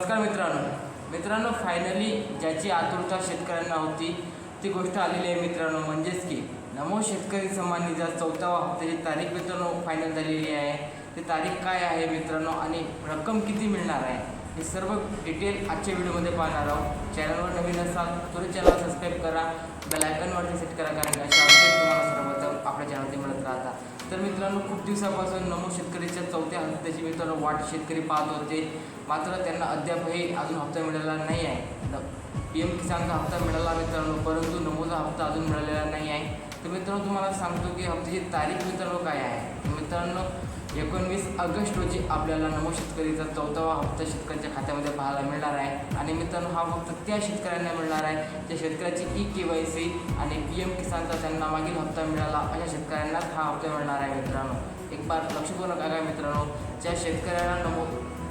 नमस्कार मित्रांनो. मित्रांनो फायनली ज्याची आतुरता शेतकऱ्यांना होती ती गोष्ट आलेली आहे मित्रांनो म्हणजेच की नमो शेतकरी सन्मान निधीचा चौथावा हप्त्याची तारीख मित्रांनो फायनल झालेली आहे. ती तारीख काय आहे मित्रांनो आणि रक्कम किती मिळणार आहे हे सर्व डिटेल आजच्या व्हिडिओमध्ये पाहणार आहोत. चॅनलवर नवीन असाल तर चॅनल सबस्क्राईब करा. बेल आयकॉनवरती सेट करा कारण अशा अपडेट तुम्हाला सर्वप्रथम आपल्या चॅनलवरती मिळत राहतात. तर मित्रांनो खूप दिवसापासून नमो शेतकरीच्या चौथ्या हप्त्याची वाट शेतकरी पाहत होते. मात्र त्यांना अद्यापही अजून हप्ता मिळाला नाही आहे. पी एम किसानचा हप्ता मिळाला मित्रांनो परंतु नमोचा हप्ता अजून मिळालेला नाही आहे. तर मित्रांनो तुम्हाला सांगतो की हप्त्याची तारीख मित्रांनो काय आहे? मित्रांनो एकोणवीस ऑगस्ट रोजी आपल्याला नमो शेतकरीचा चौथावा हप्ता शेतकऱ्यांच्या खात्यामध्ये पाहायला मिळणार आहे. आणि मित्रांनो हा फक्त त्या शेतकऱ्यांना मिळणार आहे त्या शेतकऱ्याची ई के वाय सी आणि पी एम किसानचा त्यांना मागील हप्ता मिळाला अशा शेतकऱ्यांनाच हा हप्ता मिळणार आहे मित्रांनो. एक बार लक्षपूर्ण काय मित्रांनो ज्या शेतकऱ्यांना नमो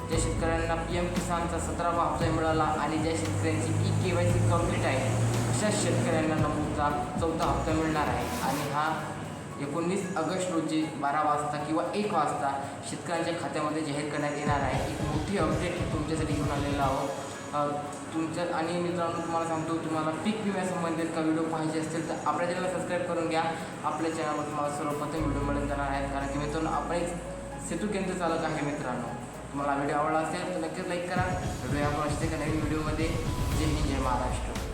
ज्या शेतकऱ्यांना पी एम किसानचा सतरावा हप्ता मिळाला आणि ज्या शेतकऱ्यांची E K Y C complete आहे अशा शेतकऱ्यांना नमोचा चौथा हप्ता मिळणार आहे. आणि हा एकोणीस ऑगस्ट रोजी बारा वाजता किंवा एक वाजता शेतकऱ्यांच्या खात्यामध्ये जाहीर करण्यात येणार आहे. एक मोठी अपडेट तुमच्यासाठी घेऊन आलेला आहोत. तुमच्या आणि मित्रांनो तुम्हाला सांगतो तुम्हाला पीक विम्यासंबंधित का व्हिडिओ पाहिजे असतील तर आपल्या चॅनलला सबस्क्राईब करून घ्या. आपल्या चॅनलवर तुम्हाला सर्वप्रथम व्हिडिओ मिळून जाणार आहेत. कारण की मित्रांनो आपण एक सेतू केंद्र चालक आहे मित्रांनो. तुम्हाला व्हिडिओ आवडला असेल तर नक्कीच लाईक करा. व्हिडिओ आपण असते का नवीन व्हिडिओमध्ये जय हिंद जय महाराष्ट्र.